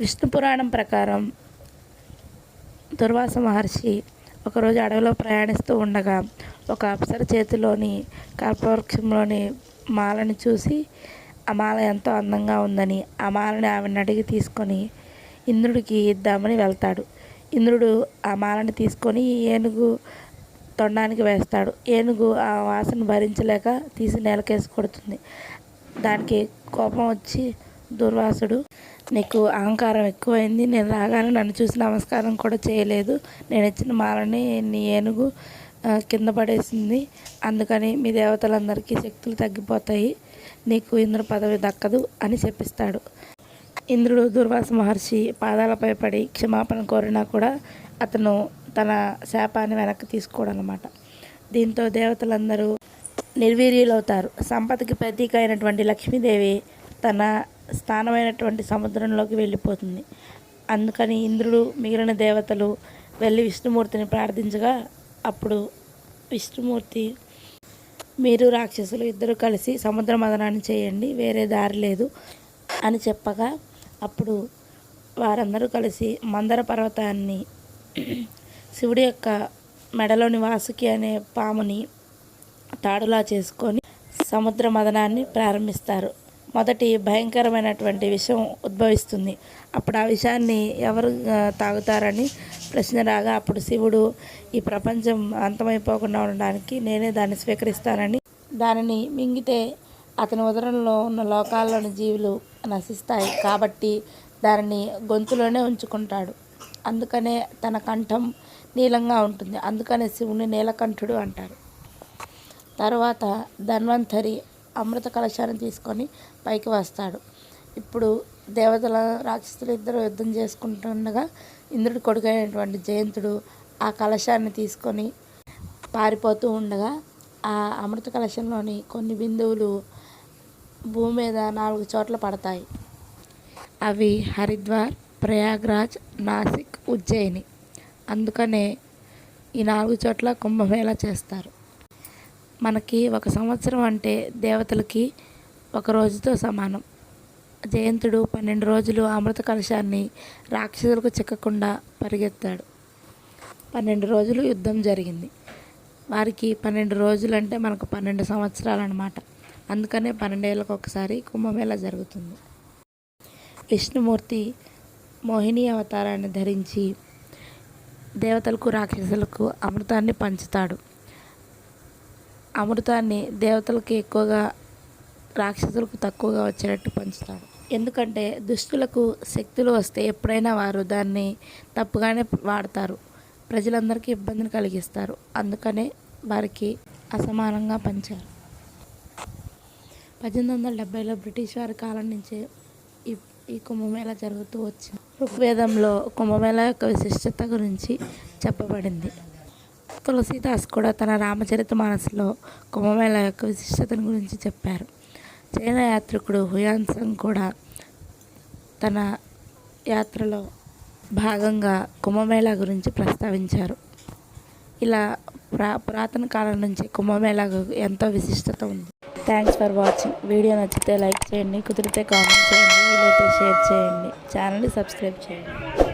విష్ణు పురాణం ప్రకారం దుర్వాస మహర్షి ఒకరోజు అడవిలో ప్రయాణిస్తూ ఉండగా ఒక అప్సర చేతిలోని కల్పవృక్షంలోని మాలని చూసి ఆ మాల ఎంతో అందంగా ఉందని ఆ మాలని ఆమెను అడిగి తీసుకొని ఇంద్రుడికి ఇద్దామని వెళ్తాడు. ఇంద్రుడు ఆ మాలని తీసుకొని ఏనుగు తొండానికి వేస్తాడు. ఏనుగు ఆ వాసన భరించలేక తీసి నేలకేసి కొడుతుంది. దానికి కోపం వచ్చి దుర్వాసుడు. నీకు అహంకారం ఎక్కువైంది. నేను రాగానే నన్ను చూసి నమస్కారం కూడా చేయలేదు. నేను ఇచ్చిన మాలని నీ ఏనుగు కింద పడేసింది. అందుకని మీ దేవతలందరికీ శక్తులు తగ్గిపోతాయి. నీకు ఇంద్ర పదవి దక్కదు అని చెప్పిస్తాడు. ఇంద్రుడు దుర్వాస మహర్షి పాదాలపై పడి క్షమాపణ కోరినా కూడా అతను తన శాపాన్ని వెనక్కి తీసుకోడనమాట దీంతో దేవతలందరూ నిర్వీర్యులవుతారు. సంపదకి ప్రతీక అయినటువంటి లక్ష్మీదేవి తన స్థానమైనటువంటి సముద్రంలోకి వెళ్ళిపోతుంది. అందుకని ఇంద్రుడు మిగిలిన దేవతలు వెళ్ళి విష్ణుమూర్తిని ప్రార్థించగా అప్పుడు విష్ణుమూర్తి మీరు రాక్షసులు ఇద్దరు కలిసి సముద్ర మదనాన్ని చేయండి వేరే దారి లేదు అని చెప్పగా అప్పుడు వారందరూ కలిసి మందర పర్వతాన్ని శివుడి యొక్క మెడలోని వాసుకి అనే పాముని తాడులా చేసుకొని సముద్ర మదనాన్ని ప్రారంభిస్తారు. మొదటి భయంకరమైనటువంటి విషయం ఉద్భవిస్తుంది. అప్పుడు ఆ విషయాన్ని ఎవరు తాగుతారని ప్రశ్న రాగా అప్పుడు శివుడు ఈ ప్రపంచం అంతమైపోకుండా ఉండడానికి నేనే దాన్ని స్వీకరిస్తానని దానిని మింగితే అతని ఉదరంలో ఉన్న లోకాల్లోని జీవులు నశిస్తాయి. కాబట్టి దానిని గొంతులోనే ఉంచుకుంటాడు. అందుకనే తన కంఠం నీలంగా ఉంటుంది. అందుకనే శివుని నీలకంఠుడు అంటారు. తర్వాత ధన్వంతరి అమృత కలశాన్ని తీసుకొని పైకి వస్తాడు. ఇప్పుడు దేవతల రాక్షసులు ఇద్దరు యుద్ధం చేసుకుంటుండగా ఇంద్రుడి కొడుకైనటువంటి జయంతుడు ఆ కలశాన్ని తీసుకొని పారిపోతూ ఉండగా ఆ అమృత కలశంలోని కొన్ని బిందువులు భూమి మీద నాలుగు చోట్ల పడతాయి. అవి హరిద్వార్ ప్రయాగ్రాజ్ నాసిక్ ఉజ్జయిని. అందుకనే ఈ నాలుగు చోట్ల కుంభమేళా చేస్తారు. మనకి ఒక సంవత్సరం అంటే దేవతలకి ఒక రోజుతో సమానం. జయంతుడు పన్నెండు రోజులు అమృత కలశాన్ని రాక్షసులకు చిక్కకుండా పరిగెత్తాడు. పన్నెండు రోజులు యుద్ధం జరిగింది. వారికి పన్నెండు రోజులు అంటే మనకు పన్నెండు సంవత్సరాలు అనమాట అందుకనే పన్నెండేళ్ళకు ఒకసారి కుంభమేళ జరుగుతుంది. విష్ణుమూర్తి మోహిని అవతారాన్ని ధరించి దేవతలకు రాక్షసులకు అమృతాన్ని పంచుతాడు. అమృతాన్ని దేవతలకు ఎక్కువగా రాక్షసులకు తక్కువగా వచ్చేటట్టు పంచుతాడు ఎందుకంటే దుష్టులకు శక్తులు వస్తే ఎప్పుడైనా వారు దాన్ని తప్పుగానే వాడతారు. ప్రజలందరికీ ఇబ్బందిని కలిగిస్తారు. అందుకనే వారికి అసమానంగా పంచారు. పద్దెనిమిది వందల డెబ్బైలో బ్రిటిష్ వారి కాలం నుంచే ఈ ఈ కుంభమేళ జరుగుతూ వచ్చింది. ఋగ్వేదంలో కుంభమేళ యొక్క విశిష్టత గురించి చెప్పబడింది. తులసీదాస్ కూడా తన రామచరిత మనసులో కుంభమేళ యొక్క విశిష్టతను గురించి చెప్పారు. చైనా యాత్రికుడు హుయాన్సంగ్ కూడా తన యాత్రలో భాగంగా కుంభమేళా గురించి ప్రస్తావించారు. ఇలా పురా పురాతన కాలం నుంచి కుంభమేళాకు ఎంతో విశిష్టత ఉంది. థ్యాంక్స్ ఫర్ వాచింగ్ వీడియో నచ్చితే లైక్ చేయండి కుదిరితే కామెంట్ చేయండి వీలైతే షేర్ చేయండి. ఛానల్ని సబ్స్క్రైబ్ చేయండి.